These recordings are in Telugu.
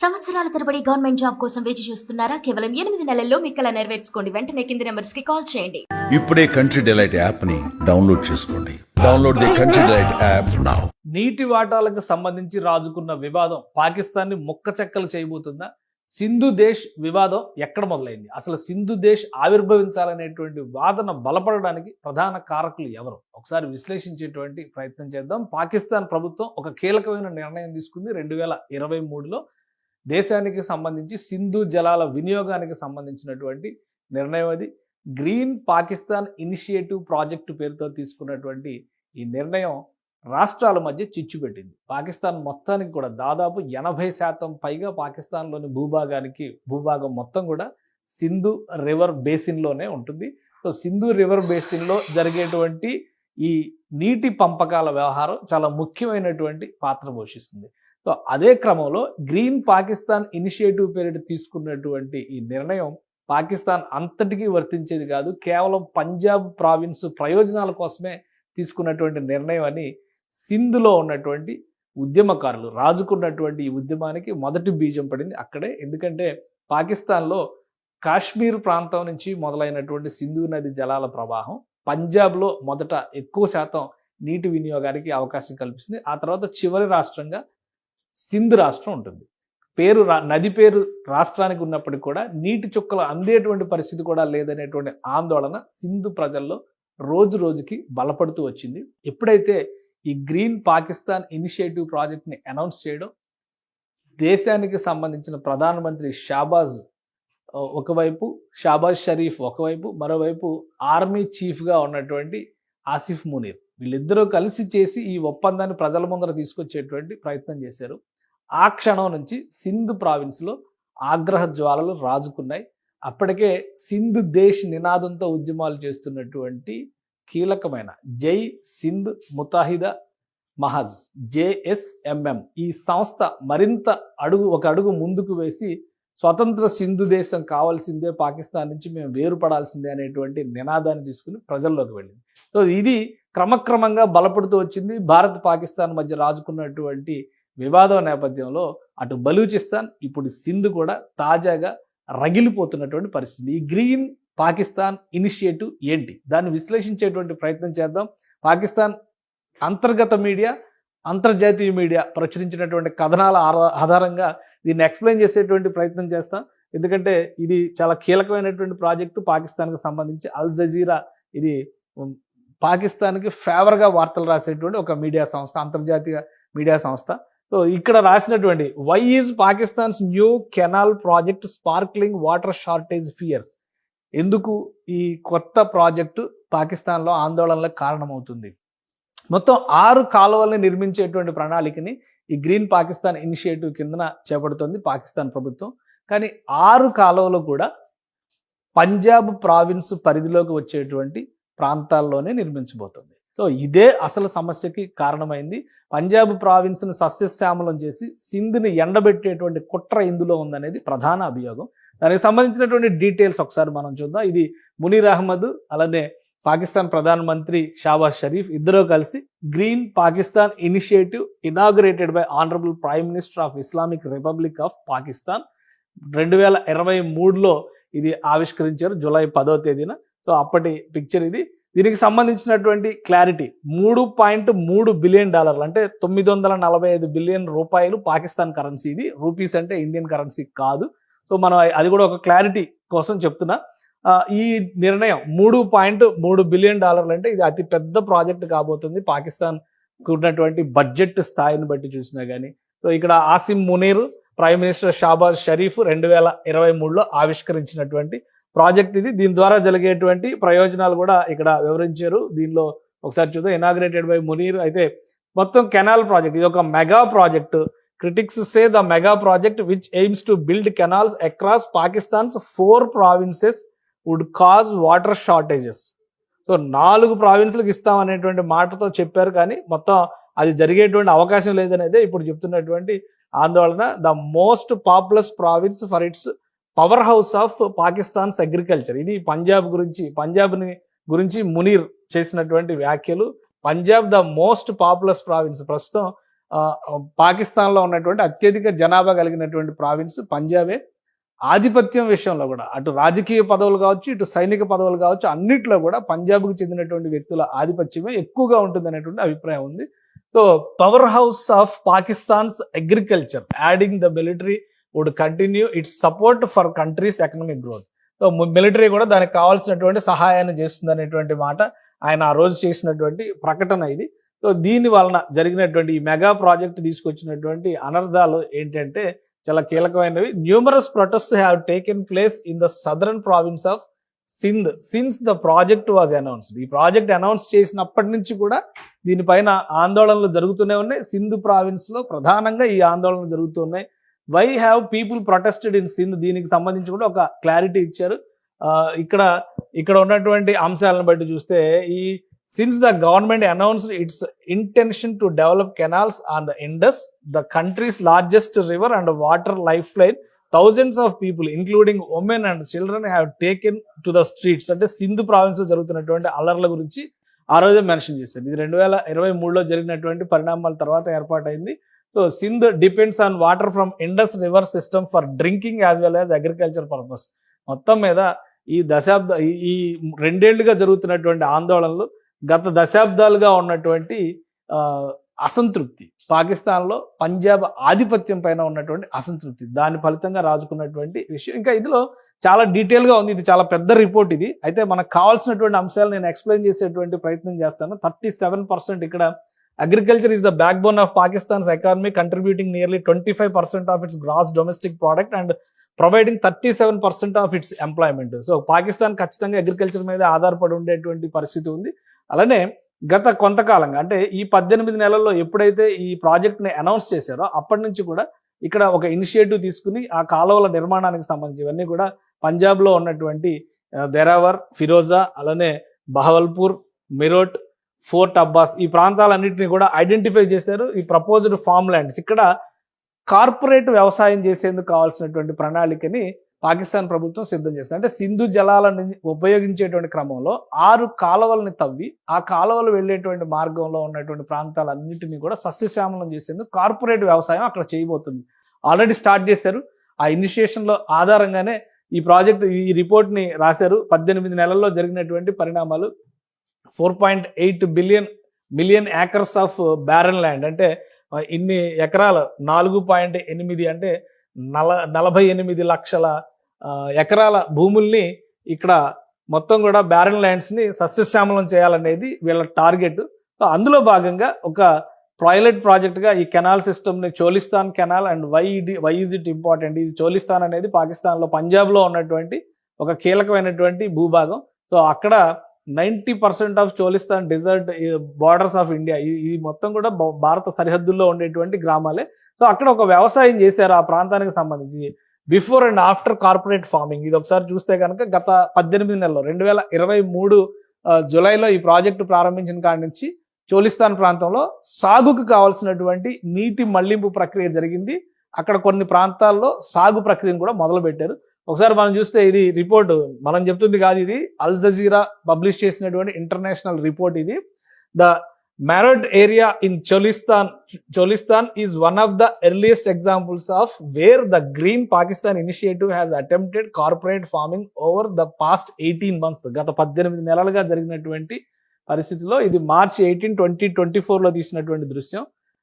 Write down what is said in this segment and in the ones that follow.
సంవత్సరాల తరబడి గవర్నమెంట్ జాబ్ కోసం వేచి చూస్తున్నారా? కేవలం ఎనిమిది నెలల్లో మీ కల నెరవేర్చుకోండి. వెంటనే కింది నెంబర్స్కి కాల్ చేయండి. ఇప్పుడే కంట్రీ డిలైట్ యాప్ని డౌన్లోడ్ చేసుకోండి. Download the country delight app now నీటి వాటాలకు సంబంధించి రాజుకున్న వివాదం పాకిస్తాన్ని ముక్క చెక్కలు చేయబోతుందా? సింధు దేశ్ వివాదం ఎక్కడ మొదలైంది? అసలు సింధు దేశ్ ఆవిర్భవించాలనేటువంటి వాదన బలపడడానికి ప్రధాన కారకులు ఎవరు? ఒకసారి విశ్లేషించేటువంటి ప్రయత్నం చేద్దాం. పాకిస్తాన్ ప్రభుత్వం ఒక కీలకమైన నిర్ణయం తీసుకుంది. రెండు వేల ఇరవై మూడులో దేశానికి సంబంధించి సింధు జలాల వినియోగానికి సంబంధించినటువంటి నిర్ణయం అది. గ్రీన్ పాకిస్తాన్ ఇనిషియేటివ్ ప్రాజెక్టు పేరుతో తీసుకున్నటువంటి ఈ నిర్ణయం రాష్ట్రాల మధ్య చిచ్చు పెట్టింది. పాకిస్తాన్ మొత్తానికి కూడా దాదాపు ఎనభై శాతం పైగా పాకిస్తాన్లోని భూభాగానికి భూభాగం మొత్తం కూడా సింధు రివర్ బేసిన్లోనే ఉంటుంది. సో సింధు రివర్ బేసిన్లో జరిగేటువంటి ఈ నీటి పంపకాల వ్యవహారం చాలా ముఖ్యమైనటువంటి పాత్ర పోషిస్తుంది. సో అదే క్రమంలో గ్రీన్ పాకిస్తాన్ ఇనిషియేటివ్ పేరిట తీసుకున్నటువంటి ఈ నిర్ణయం పాకిస్తాన్ అంతటికీ వర్తించేది కాదు కేవలం పంజాబ్ ప్రావిన్స్ ప్రయోజనాల కోసమే తీసుకున్నటువంటి నిర్ణయం అని సింధులో ఉన్నటువంటి ఉద్యమకారులు రాజుకున్నటువంటి ఈ ఉద్యమానికి మొదటి బీజం పడింది అక్కడే. ఎందుకంటే పాకిస్తాన్లో కాశ్మీర్ ప్రాంతం నుంచి మొదలైనటువంటి సింధు నది జలాల ప్రవాహం పంజాబ్లో మొదట ఎక్కువ శాతం నీటి వినియోగానికి అవకాశం కల్పిస్తుంది. ఆ తర్వాత చివరి రాష్ట్రంగా సింధు రాష్ట్రం ఉంటుంది. పేరు రా- నది పేరు రాష్ట్రానికి ఉన్నప్పటికీ కూడా నీటి చుక్కలు అందేటువంటి పరిస్థితి కూడా లేదనేటువంటి ఆందోళన సింధు ప్రజల్లో రోజు రోజుకి బలపడుతూ వచ్చింది. ఎప్పుడైతే ఈ గ్రీన్ పాకిస్తాన్ ఇనిషియేటివ్ ప్రాజెక్ట్ని అనౌన్స్ చేయడం దేశానికి సంబంధించిన ప్రధానమంత్రి షాబాజ్ ఒకవైపు షాబాజ్ షరీఫ్ ఒకవైపు మరోవైపు ఆర్మీ చీఫ్గా ఉన్నటువంటి ఆసిఫ్ మునీర్. వీళ్ళిద్దరూ కలిసి చేసి ఈ ఒప్పందాన్ని ప్రజల ముందర తీసుకొచ్చేటువంటి ప్రయత్నం చేశారు. ఆ క్షణం నుంచి సింధు ప్రావిన్స్లో ఆగ్రహ జ్వాలలు రాజుకున్నాయి. అప్పటికే సింధ్ దేశ్ నినాదంతో ఉద్యమాలు చేస్తున్నటువంటి కీలకమైన జై సింధ్ ముతాహిదా మహజ్ జేఎస్ఎంఎం ఈ సంస్థ మరింత అడుగు ఒక అడుగు ముందుకు వేసి స్వతంత్ర సింధు దేశం కావాల్సిందే పాకిస్తాన్ నుంచి మేము వేరుపడాల్సిందే అనేటువంటి నినాదాన్ని తీసుకుని ప్రజల్లోకి వెళ్ళింది. సో ఇది క్రమక్రమంగా బలపడుతూ వచ్చింది. భారత్ పాకిస్తాన్ మధ్య రాజుకున్నటువంటి వివాదం నేపథ్యంలో అటు బలూచిస్తాన్ ఇప్పుడు సింధు కూడా తాజాగా రగిలిపోతున్నటువంటి పరిస్థితి. ఈ గ్రీన్ పాకిస్తాన్ ఇనిషియేటివ్ ఏంటి? దాన్ని విశ్లేషించేటువంటి ప్రయత్నం చేద్దాం. పాకిస్తాన్ అంతర్గత మీడియా అంతర్జాతీయ మీడియా ప్రచురించినటువంటి కథనాల ఆధారంగా దీన్ని ఎక్స్ప్లెయిన్ చేసేటువంటి ప్రయత్నం చేస్తాం. ఎందుకంటే ఇది చాలా కీలకమైనటువంటి ప్రాజెక్టు. పాకిస్తాన్కి సంబంధించి అల్ జజీరా ఇది పాకిస్తాన్కి ఫేవర్గా వార్తలు రాసేటువంటి ఒక మీడియా సంస్థ అంతర్జాతీయ మీడియా సంస్థ. సో ఇక్కడ రాసినటువంటి why is Pakistan's new canal project sparkling water shortage fears ఎందుకు ఈ కొత్త ప్రాజెక్టు పాకిస్తాన్లో ఆందోళనలకు కారణమవుతుంది? మొత్తం ఆరు కాలువల్ని నిర్మించేటువంటి ప్రణాళికని ఈ గ్రీన్ పాకిస్తాన్ ఇనిషియేటివ్ కిందన చేపడుతోంది పాకిస్తాన్ ప్రభుత్వం. కానీ ఆరు కాలువలు కూడా పంజాబ్ ప్రావిన్స్ పరిధిలోకి వచ్చేటువంటి ప్రాంతాల్లోనే నిర్మించబోతుంది. సో ఇదే అసలు సమస్యకి కారణమైంది. పంజాబ్ ప్రావిన్స్ను సస్యశ్యామలం చేసి సింధ్ని ఎండబెట్టేటువంటి కుట్ర ఇందులో ఉందనేది ప్రధాన అభియోగం. దానికి సంబంధించినటువంటి డీటెయిల్స్ ఒకసారి మనం చూద్దాం. ఇది మునీర్ అహ్మద్ అలానే పాకిస్తాన్ ప్రధానమంత్రి షాబాజ్ షరీఫ్ ఇద్దరూ కలిసి green Pakistan initiative inaugurated by honourable prime minister of Islamic republic of Pakistan. రెండు వేల ఇరవై మూడులో ఇది ఆవిష్కరించారు జూలై పదో తేదీన. సో అప్పటి పిక్చర్ ఇది. దీనికి సంబంధించినటువంటి క్లారిటీ మూడు పాయింట్ మూడు బిలియన్ డాలర్లు అంటే తొమ్మిది వందల నలభై ఐదు బిలియన్ రూపాయలు పాకిస్తాన్ కరెన్సీ ఇది. రూపీస్ అంటే ఇండియన్ కరెన్సీ కాదు. సో మనం అది కూడా ఒక క్లారిటీ కోసం చెప్తున్నా. ఈ నిర్ణయం మూడు పాయింట్ మూడు బిలియన్ డాలర్లు అంటే ఇది అతి పెద్ద ప్రాజెక్ట్ కాబోతుంది పాకిస్తాన్ ఉన్నటువంటి బడ్జెట్ స్థాయిని బట్టి చూసినా కానీ సో ఇక్కడ ఆసిమ్ మునీర్ ప్రైమ్ మినిస్టర్ షాబాజ్ షరీఫ్ రెండు వేల ఇరవై మూడులో ఆవిష్కరించినటువంటి ప్రాజెక్ట్ ఇది. దీని ద్వారా జరిగేటువంటి ప్రయోజనాలు కూడా ఇక్కడ వివరించారు. దీనిలో ఒకసారి చూద్దాం. ఇనాగ్రేటెడ్ బై మునీర్ అయితే మొత్తం కెనాల్ ప్రాజెక్ట్ ఇది ఒక mega project. Critics say the mega project which aims to build canals across Pakistan's four provinces would cause water shortages so నాలుగు ప్రావిన్స్లకు ఇస్తాం అనేటువంటి మాటతో చెప్పారు కానీ మొత్తం అది జరిగేటువంటి అవకాశం లేదనేదే ఇప్పుడు చెప్తున్నటువంటి ఆందోళన. The most populous province for its power house of Pakistan's agriculture. ఇది పంజాబ్ గురించి పంజాబ్ని గురించి మునీర్ చేసినటువంటి వ్యాఖ్యలు. Punjab the most populous province. ప్రస్తుతం పాకిస్తాన్లో ఉన్నటువంటి అత్యధిక జనాభా కలిగినటువంటి ప్రావిన్స్ పంజాబే. ఆధిపత్యం విషయంలో కూడా అటు రాజకీయ పదవులు కావచ్చు ఇటు సైనిక పదవులు కావచ్చు అన్నిట్లో కూడా పంజాబ్కు చెందినటువంటి వ్యక్తుల ఆధిపత్యమే ఎక్కువగా ఉంటుంది అనేటువంటి అభిప్రాయం ఉంది. So power house of Pakistan's agriculture adding the military would continue its support for country's economic growth so military కూడా దానికి కావాల్సినటువంటి సహాయాన్ని చేస్తుంది అనేటువంటి మాట ఆయన ఆ రోజు చేసినటువంటి ప్రకటన ఇది. సో దీని వలన జరిగినటువంటి ఈ మెగా ప్రాజెక్ట్ తీసుకొచ్చినటువంటి అనర్థాలు ఏంటంటే చాలా కీలకమైనవి. Numerous protest have taken place in the southern province of Sindh since the project was announced ఈ ప్రాజెక్ట్ అనౌన్స్ చేసినప్పటి నుంచి కూడా దీనిపైన ఆందోళనలు జరుగుతూనే ఉన్నాయి. సింధు ప్రావిన్స్లో ప్రధానంగా ఈ ఆందోళనలు జరుగుతున్నాయి why have people protested in Sindh దీనికి సంబంధించి కూడా ఒక క్లారిటీ ఇచ్చారు. ఇక్కడ ఇక్కడ ఉన్నటువంటి అంశాలను బట్టి చూస్తే ఈ since the government announced its intention to develop canals on the Indus the country's largest river and water life line thousands of people including women and children have taken to the streets అంటే సింధు ప్రావిన్స్లో జరుగుతున్నటువంటి అల్లర్ల గురించి ఆ రోజే మెన్షన్ చేశారు. ఇది రెండు వేల ఇరవై మూడులో జరిగినటువంటి పరిణామాల తర్వాత ఏర్పాటైంది. So Sindh depends on water from Indus river system for drinking as well as agriculture purpose మొత్తం మీద ఈ దశాబ్ద ఈ- ఈ రెండేళ్ళుగా జరుగుతున్నటువంటి ఆందోళనలు గత దశాబ్దాలుగా ఉన్నటువంటి అసంతృప్తి. పాకిస్తాన్లో పంజాబ్ ఆధిపత్యం పైన ఉన్నటువంటి అసంతృప్తి. దాని ఫలితంగా రాజుకున్నటువంటి విషయం. ఇంకా ఇందులో చాలా డీటెయిల్గా ఉంది. ఇది చాలా పెద్ద రిపోర్ట్ ఇది. అయితే మనకు కావాల్సినటువంటి అంశాలు నేను ఎక్స్ప్లెయిన్ చేసేటువంటి ప్రయత్నం చేస్తాను. థర్టీ సెవెన్ పర్సెంట్ ఇక్కడ agriculture is the back bone of Pakistan's economy contributing nearly twenty five percent of its gross domestic product and providing thirty seven percent of its employment so Pakistan ఖచ్చితంగా అగ్రికల్చర్ మీద ఆధారపడి ఉండేటువంటి పరిస్థితి ఉంది. అలానే గత కొంతకాలంగా అంటే ఈ పద్దెనిమిది నెలల్లో ఎప్పుడైతే ఈ ప్రాజెక్ట్ని అనౌన్స్ చేశారో అప్పటి నుంచి కూడా ఇక్కడ ఒక ఇనిషియేటివ్ తీసుకుని ఆ కాలువల నిర్మాణానికి సంబంధించి ఇవన్నీ కూడా పంజాబ్లో ఉన్నటువంటి దెరావర్ ఫిరోజా అలానే బహవల్పూర్ మిరోట్ ఫోర్ట్ అబ్బాస్ ఈ ప్రాంతాలన్నింటినీ కూడా ఐడెంటిఫై చేశారు ఈ ప్రపోజ్డ్ ఫామ్ ల్యాండ్స్ ఇక్కడ కార్పొరేట్ వ్యవసాయం చేసేందుకు కావాల్సినటువంటి ప్రణాళికని పాకిస్తాన్ ప్రభుత్వం సిద్ధం చేస్తుంది అంటే సింధు జలాలను ఉపయోగించేటువంటి క్రమంలో ఆరు కాలువల్ని తవ్వి ఆ కాలువలు వెళ్ళేటువంటి మార్గంలో ఉన్నటువంటి ప్రాంతాలన్నింటినీ కూడా సస్యశ్యామలం చేసేందుకు కార్పొరేట్ వ్యవసాయం అక్కడ చేయబోతుంది. ఆల్రెడీ స్టార్ట్ చేశారు. ఆ ఇనిషియేషన్లో ఆధారంగానే ఈ ప్రాజెక్ట్ ఈ రిపోర్ట్ని రాశారు. పద్దెనిమిది నెలల్లో జరిగినటువంటి పరిణామాలు four point eight billion million acres of barren land అంటే ఇన్ని ఎకరాలు నాలుగు పాయింట్ ఎనిమిది అంటే నల నలభై ఎనిమిది లక్షల ఎకరాల భూముల్ని ఇక్కడ మొత్తం కూడా బ్యారన్ ల్యాండ్స్ని సస్యశ్యామలం చేయాలనేది వీళ్ళ టార్గెట్. సో అందులో భాగంగా ఒక పైలట్ ప్రాజెక్ట్గా ఈ కెనాల్ సిస్టమ్ని చోలిస్తాన్ కెనాల్ అండ్ వై ఇది వై ఈజ్ ఇట్ ఇంపార్టెంట్ ఇది చోలిస్తాన్ అనేది పాకిస్తాన్లో పంజాబ్లో ఉన్నటువంటి ఒక కీలకమైనటువంటి భూభాగం. సో అక్కడ ninety percent of Cholistan desert borders of India ఇది మొత్తం కూడా భారత సరిహద్దుల్లో ఉండేటువంటి గ్రామాలే. సో అక్కడ ఒక వ్యవసాయం చేశారు ఆ ప్రాంతానికి సంబంధించి before and after corporate farming. ఇది ఒకసారి చూస్తే కనుక గత పద్దెనిమిది నెలలు రెండు వేల ఇరవై మూడు జులైలో జూలైలో ఈ ప్రాజెక్టు ప్రారంభించిన కాడి నుంచి చోలిస్తాన్ ప్రాంతంలో సాగుకు కావాల్సినటువంటి నీటి మళ్ళింపు ప్రక్రియ జరిగింది. అక్కడ కొన్ని ప్రాంతాల్లో సాగు ప్రక్రియను కూడా మొదలు పెట్టారు ఒకసారి మనం చూస్తే ఇది రిపోర్ట్. మనం చెప్తుంది కాదు ఇది. అల్ జజీరా పబ్లిష్ చేసినటువంటి ఇంటర్నేషనల్ రిపోర్ట్ ఇది. The marred area in Cholistan Cholistan is one of the earliest examples of where the green Pakistan initiative has attempted corporate farming over the past eighteen months. గత పద్దెనిమిది నెలలుగా జరిగినటువంటి పరిస్థితిలో ఇది మార్చి ఎయిటీన్ ట్వంటీ ట్వంటీ ఫోర్లో తీసినటువంటి దృశ్యం.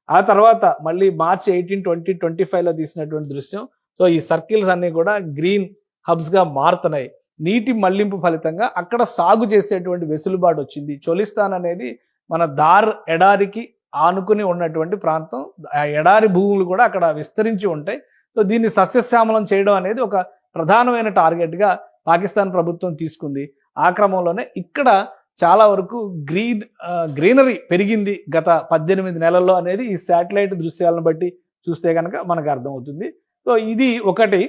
ఆ తర్వాత మళ్ళీ మార్చ్ ఎయిటీన్ ట్వంటీ ట్వంటీ ఫైవ్లో తీసినటువంటి దృశ్యం. సో ఈ సర్కిల్స్ అన్నీ కూడా గ్రీన్ హబ్స్గా మారుతున్నాయి. నీటి మళ్ళింపు ఫలితంగా అక్కడ సాగు చేసేటువంటి వెసులుబాటు వచ్చింది. చొలిస్తాన్ అనేది మన దార్ ఎడారికి ఆనుకుని ఉన్నటువంటి ప్రాంతం. ఆ ఎడారి భూములు కూడా అక్కడ విస్తరించి ఉంటాయి. సో దీన్ని సస్యశ్యామలం చేయడం అనేది ఒక ప్రధానమైన టార్గెట్గా పాకిస్తాన్ ప్రభుత్వం తీసుకుంది. ఆ క్రమంలోనే ఇక్కడ చాలా వరకు గ్రీన్ గ్రీనరీ పెరిగింది గత పద్దెనిమిది నెలల్లో అనేది ఈ శాటిలైట్ దృశ్యాలను బట్టి చూస్తే కనుక మనకు అర్థమవుతుంది. సో ఇది ఒకటి.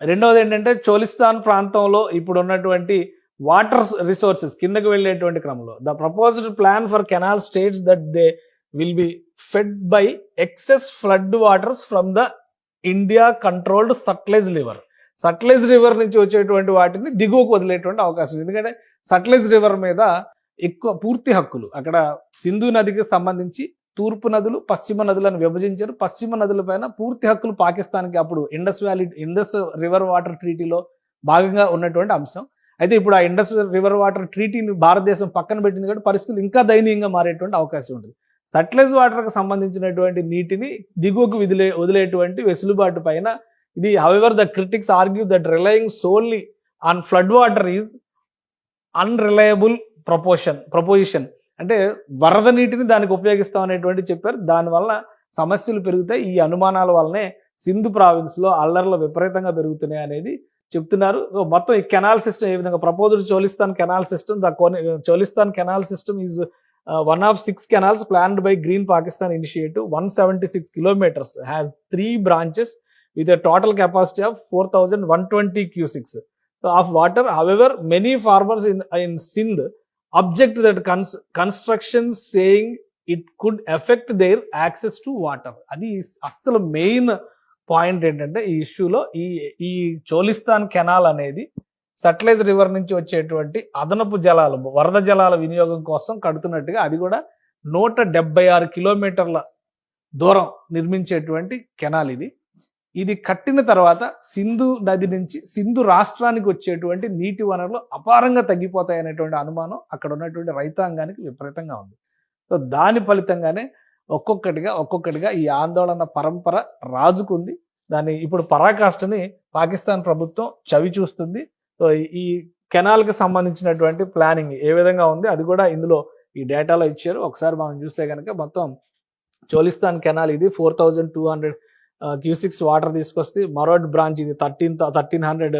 రెండవది ఏంటంటే చోలిస్తాన్ ప్రాంతంలో ఇప్పుడు ఉన్నటువంటి వాటర్ రిసోర్సెస్ కిందకు వెళ్ళేటువంటి క్రమంలో. The proposed plan for canal states that they will be fed by excess flood waters from the India controlled Sutlej river. Sutlej river నుంచి వచ్చేటువంటి వాటిని దిగువకు వదిలేటువంటి అవకాశం ఎందుకంటే సట్లైజ్ రివర్ మీద ఎక్కువ పూర్తి హక్కులు. అక్కడ సింధు నదికి సంబంధించి తూర్పు నదులు పశ్చిమ నదులను విభజించారు. పశ్చిమ నదుల పైన పూర్తి హక్కులు పాకిస్తాన్కి అప్పుడు Indus valley Indus river water ట్రీటీలో భాగంగా ఉన్నటువంటి అంశం. అయితే ఇప్పుడు ఆ ఇండస్ రివర్ వాటర్ ట్రీటీని భారతదేశం పక్కన పెట్టింది కాబట్టి పరిస్థితులు ఇంకా దయనీయంగా మారేటువంటి అవకాశం ఉంటుంది. సట్లెజ్ వాటర్కి సంబంధించినటువంటి నీటిని దిగువకు విదిలే వదిలేటువంటి వెసులుబాటు పైన ఇది however the critics argue that relying solely on flood water is unreliable proposition proposition అంటే వరద నీటిని దానికి ఉపయోగిస్తాం అనేటువంటి చెప్పారు. దానివల్ల సమస్యలు పెరుగుతాయి. ఈ అనుమానాల వల్లనే సింధు ప్రావిన్స్లో అల్లర్లు విపరీతంగా పెరుగుతున్నాయి అనేది చెప్తున్నారు. సో మొత్తం ఈ కెనాల్ సిస్టమ్ ఏ విధంగా proposed Cholistan canal system the Cholistan canal system is one of six canals planned by green Pakistan initiative one seventy six kilometres has three branches with total capacity of four thousand one twenty cusecs of water however many farmers in in Sindh object that cons construction saying it could affect their access to water అది అస్సలు మెయిన్ పాయింట్ ఏంటంటే ఈ ఇష్యూలో ఈ ఈ చోలిస్తాన్ కెనాల్ అనేది సట్లైజ్ రివర్ నుంచి వచ్చేటువంటి అదనపు జలాలు వరద జలాల వినియోగం కోసం కడుతున్నట్టుగా అది కూడా నూట డెబ్బై ఆరు కిలోమీటర్ల దూరం నిర్మించేటువంటి కెనాల్ ఇది. ఇది కట్టిన తర్వాత సింధు నది నుంచి సింధు రాష్ట్రానికి వచ్చేటువంటి నీటి వనరులు అపారంగా తగ్గిపోతాయి అనేటువంటి అనుమానం అక్కడ ఉన్నటువంటి రైతాంగానికి విపరీతంగా ఉంది. సో దాని ఫలితంగానే ఒక్కొక్కటిగా ఒక్కొక్కటిగా ఈ ఆందోళన పరంపర రాజుకుంది. దాన్ని ఇప్పుడు పరాకాష్ఠని పాకిస్తాన్ ప్రభుత్వం చవి చూస్తుంది. సో ఈ కెనాల్కి సంబంధించినటువంటి ప్లానింగ్ ఏ విధంగా ఉంది అది కూడా ఇందులో ఈ డేటాలో ఇచ్చారు. ఒకసారి మనం చూస్తే కనుక మొత్తం చోలిస్తాన్ కెనాల్ ఇది four thousand two hundred cusecs water తీసుకొస్తుంది. మరోడ్ బ్రాంచ్ ఇది thirteen thirteen hundred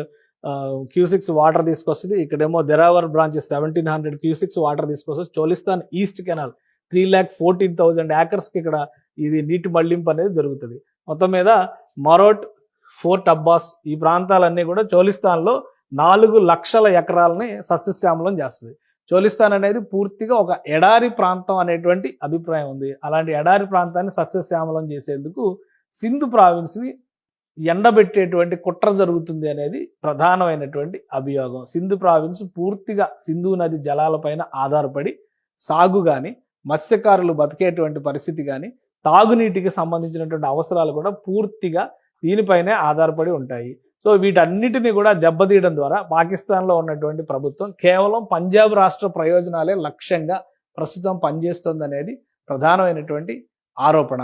cusecs water తీసుకొస్తుంది. ఇక్కడేమో Derawar branch seventeen hundred cusecs water తీసుకొస్తుంది. Cholistan east canal three lakh fourteen thousand ఏకర్స్కి ఇక్కడ ఇది నీటి మళ్ళింపు అనేది జరుగుతుంది. మొత్తం మీద మరోట్ ఫోర్ట్ అబ్బాస్ ఈ ప్రాంతాలన్నీ కూడా చోలిస్తాన్లో నాలుగు లక్షల ఎకరాలని సస్యశ్యామలం చేస్తుంది. చోలిస్తాన్ అనేది పూర్తిగా ఒక ఎడారి ప్రాంతం అనేటువంటి అభిప్రాయం ఉంది. అలాంటి ఎడారి ప్రాంతాన్ని సస్యశ్యామలం చేసేందుకు సింధు ప్రావిన్స్ని ఎండబెట్టేటువంటి కుట్ర జరుగుతుంది అనేది ప్రధానమైనటువంటి అభియోగం. సింధు ప్రావిన్స్ పూర్తిగా సింధు నది జలాలపైన ఆధారపడి సాగు కానీ మత్స్యకారులు బతికేటువంటి పరిస్థితి కానీ తాగునీటికి సంబంధించినటువంటి అవసరాలు కూడా పూర్తిగా దీనిపైనే ఆధారపడి ఉంటాయి. సో వీటన్నిటిని కూడా దెబ్బతీయడం ద్వారా పాకిస్తాన్లో ఉన్నటువంటి ప్రభుత్వం కేవలం పంజాబ్ రాష్ట్ర ప్రయోజనాలే లక్ష్యంగా ప్రస్తుతం పనిచేస్తుంది అనేది ప్రధానమైనటువంటి ఆరోపణ.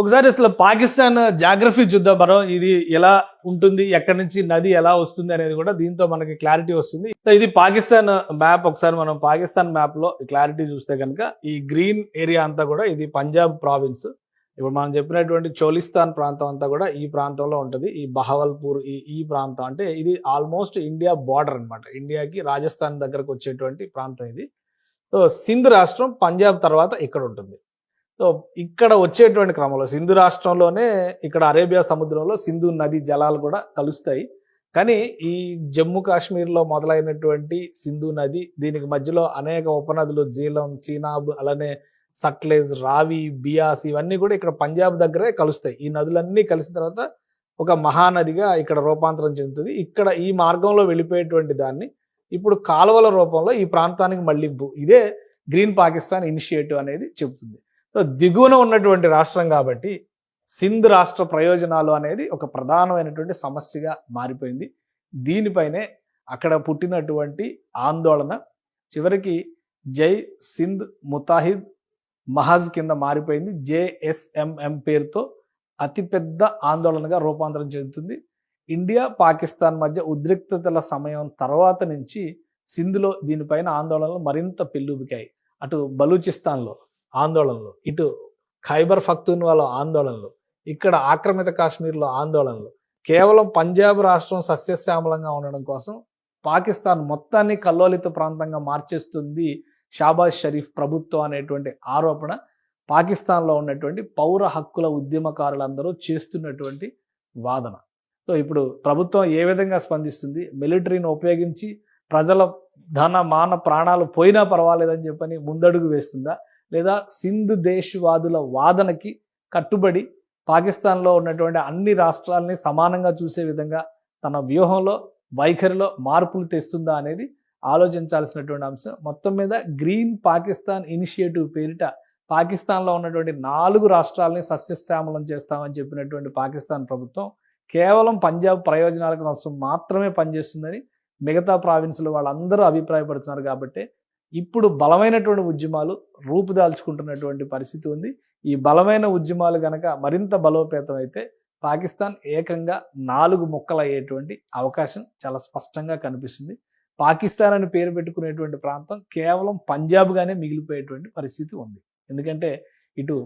ఒకసారి అసలు పాకిస్తాన్ జాగ్రఫీ చూద్దాం మనం. ఇది ఎలా ఉంటుంది ఎక్కడి నుంచి నది ఎలా వస్తుంది అనేది కూడా దీంతో మనకి క్లారిటీ వస్తుంది. సో ఇది పాకిస్తాన్ మ్యాప్ ఒకసారి మనం పాకిస్తాన్ మ్యాప్లో క్లారిటీ చూస్తే కనుక ఈ గ్రీన్ ఏరియా అంతా కూడా ఇది పంజాబ్ ప్రావిన్స్ ఇప్పుడు మనం చెప్పినటువంటి చోలిస్తాన్ ప్రాంతం అంతా కూడా ఈ ప్రాంతంలో ఉంటుంది. ఈ బహవల్పూర్ ఈ ఈ ప్రాంతం అంటే ఇది ఆల్మోస్ట్ ఇండియా బార్డర్ అన్నమాట. ఇండియాకి రాజస్థాన్ దగ్గరకు వచ్చేటువంటి ప్రాంతం ఇది. సో సింధ్ రాష్ట్రం పంజాబ్ తర్వాత ఇక్కడ ఉంటుంది. సో ఇక్కడ వచ్చేటువంటి క్రమంలో సింధు రాష్ట్రంలోనే ఇక్కడ అరేబియా సముద్రంలో సింధు నది జలాలు కూడా కలుస్తాయి. కానీ ఈ జమ్మూ కాశ్మీర్లో మొదలైనటువంటి సింధు నది దీనికి మధ్యలో అనేక ఉపనదులు జీలం చీనాబ్ అలానే సట్లేజ్ రావి బియాస్ ఇవన్నీ కూడా ఇక్కడ పంజాబ్ దగ్గరే కలుస్తాయి. ఈ నదులన్నీ కలిసిన తర్వాత ఒక మహానదిగా ఇక్కడ రూపాంతరం చెందుతుంది. ఇక్కడ ఈ మార్గంలో వెళ్ళిపోయేటువంటి దాన్ని ఇప్పుడు కాలువల రూపంలో ఈ ప్రాంతానికి మళ్ళింపు ఇదే గ్రీన్ పాకిస్తాన్ ఇనిషియేటివ్ అనేది చెబుతుంది. దిగువన ఉన్నటువంటి రాష్ట్రం కాబట్టి సింధ్ రాష్ట్ర ప్రయోజనాలు అనేది ఒక ప్రధానమైనటువంటి సమస్యగా మారిపోయింది. దీనిపైనే అక్కడ పుట్టినటువంటి ఆందోళన చివరికి జై సింధ్ ముతాహిద్ మహజ్ కింద మారిపోయింది. జేఎస్ఎంఎం పేరుతో అతిపెద్ద ఆందోళనగా రూపాంతరం చెందుతుంది. ఇండియా పాకిస్తాన్ మధ్య ఉద్రిక్తతల సమయం తర్వాత నుంచి సింధులో దీనిపైన ఆందోళనలు మరింత పెల్లుబికాయి అటు బలూచిస్తాన్లో ఆందోళనలు. ఇటు ఖైబర్ ఫక్తున్ వాళ్ళ ఆందోళనలు. ఇక్కడ ఆక్రమిత కాశ్మీర్లో ఆందోళనలు. కేవలం పంజాబ్ రాష్ట్రం సస్యశ్యామలంగా ఉండడం కోసం పాకిస్తాన్ మొత్తాన్ని కల్లోలిత ప్రాంతంగా మార్చేస్తుంది షాబాజ్ షరీఫ్ ప్రభుత్వం అనేటువంటి ఆరోపణ పాకిస్తాన్లో ఉన్నటువంటి పౌర హక్కుల ఉద్యమకారులందరూ చేస్తున్నటువంటి వాదన. సో ఇప్పుడు ప్రభుత్వం ఏ విధంగా స్పందిస్తుంది? మిలిటరీని ఉపయోగించి ప్రజల ధన మాన ప్రాణాలు పోయినా పర్వాలేదని చెప్పని ముందడుగు వేస్తుందా? లేదా సింధు దేశవాదుల వాదనకి కట్టుబడి పాకిస్తాన్లో ఉన్నటువంటి అన్ని రాష్ట్రాలని సమానంగా చూసే విధంగా తన వ్యూహంలో వైఖరిలో మార్పులు తెస్తుందా అనేది ఆలోచించాల్సినటువంటి అంశం. మొత్తం మీద గ్రీన్ పాకిస్తాన్ ఇనిషియేటివ్ పేరిట పాకిస్తాన్లో ఉన్నటువంటి నాలుగు రాష్ట్రాలని సస్యశ్యామలం చేస్తామని చెప్పినటువంటి పాకిస్తాన్ ప్రభుత్వం కేవలం పంజాబ్ ప్రయోజనాల కోసం మాత్రమే పనిచేస్తుందని మిగతా ప్రావిన్సులు వాళ్ళందరూ అభిప్రాయపడుతున్నారు కాబట్టి ఇప్పుడు బలమైనటువంటి ఉద్యమాలు రూపుదాల్చుకుంటున్నటువంటి పరిస్థితి ఉంది. ఈ బలమైన ఉద్యమాలు గనక మరింత బలోపేతం అయితే పాకిస్తాన్ ఏకంగా నాలుగు ముక్కలయ్యేటువంటి అవకాశం చాలా స్పష్టంగా కనిపిస్తుంది. పాకిస్తాన్ అని పేరు పెట్టుకునేటువంటి ప్రాంతం కేవలం పంజాబ్గానే మిగిలిపోయేటువంటి పరిస్థితి ఉంది. ఎందుకంటే ఇటు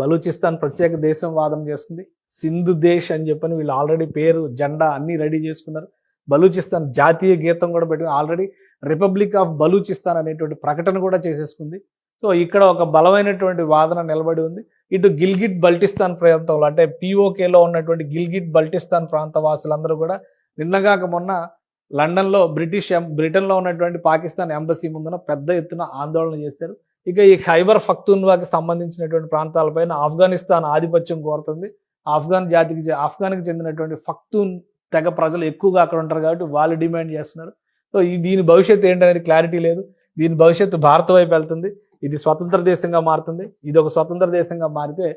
బలూచిస్తాన్ ప్రత్యేక దేశం వాదం చేస్తుంది. సింధు దేశ్ అని చెప్పని వీళ్ళు ఆల్రెడీ పేరు జెండా అన్నీ రెడీ చేసుకున్నారు. బలూచిస్తాన్ జాతీయ గీతం కూడా పెట్టుకుని ఆల్రెడీ రిపబ్లిక్ ఆఫ్ బలూచిస్తాన్ అనేటువంటి ప్రకటన కూడా చేసేసుకుంది. సో ఇక్కడ ఒక బలమైనటువంటి వాదన నిలబడి ఉంది. ఇటు గిల్గిట్ బల్టిస్తాన్ ప్రాంతంలో అంటే పిఓకేలో ఉన్నటువంటి గిల్గిట్ బల్టిస్తాన్ ప్రాంత వాసులందరూ కూడా నిన్నగాక మొన్న లండన్లో బ్రిటిష్ ఎం- బ్రిటన్లో ఉన్నటువంటి పాకిస్తాన్ ఎంబసీ ముందున పెద్ద ఎత్తున ఆందోళన చేశారు. ఇక ఈ ఖైబర్ ఫక్తున్వాకి సంబంధించినటువంటి ప్రాంతాలపైన ఆఫ్ఘనిస్తాన్ ఆధిపత్యం కోరుతుంది. ఆఫ్ఘాన్ జాతికి చె- ఆఫ్ఘాన్కి చెందినటువంటి ఫక్తూన్ తెగ ప్రజలు ఎక్కువగా అక్కడ ఉంటారు కాబట్టి వాళ్ళు డిమాండ్ చేస్తున్నారు. సో ఈ దీని భవిష్యత్తు ఏంటనేది క్లారిటీ లేదు. దీని భవిష్యత్తు భారత వైపు వెళ్తుంది. ఇది స్వతంత్ర దేశంగా మారుతుంది. ఇది ఒక స్వతంత్ర దేశంగా మారితే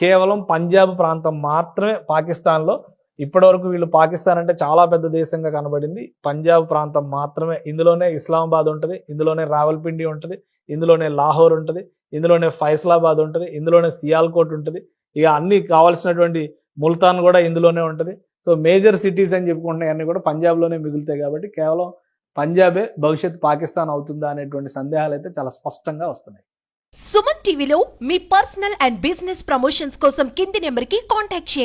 కేవలం పంజాబ్ ప్రాంతం మాత్రమే పాకిస్తాన్లో. ఇప్పటివరకు వీళ్ళు పాకిస్తాన్ అంటే చాలా పెద్ద దేశంగా కనబడింది. పంజాబ్ ప్రాంతం మాత్రమే. ఇందులోనే ఇస్లామాబాద్ ఉంటుంది. ఇందులోనే రావల్పిండి ఉంటుంది. ఇందులోనే లాహోర్ ఉంటుంది. ఇందులోనే ఫైసలాబాద్ ఉంటుంది. ఇందులోనే సియాల్కోట్ ఉంటుంది. ఇక అన్ని కావాల్సినటువంటి ముల్తాన్ కూడా ఇందులోనే ఉంటుంది. సో మేజర్ సిటీస్ అని చెప్పుకుంటున్నాయి. అన్నీ కూడా పంజాబ్లోనే మిగులుతాయి కాబట్టి కేవలం పంజాబే భవిష్యత్ పాకిస్తాన్ అవుతుందా అనేటువంటి సందేహాలు అయితే చాలా స్పష్టంగా వస్తున్నాయి. సుమన్ టీవీలో మీ పర్సనల్ అండ్ బిజినెస్ ప్రమోషన్స్ కోసం కింది నెంబర్కి కాంటాక్ట్ చేయండి.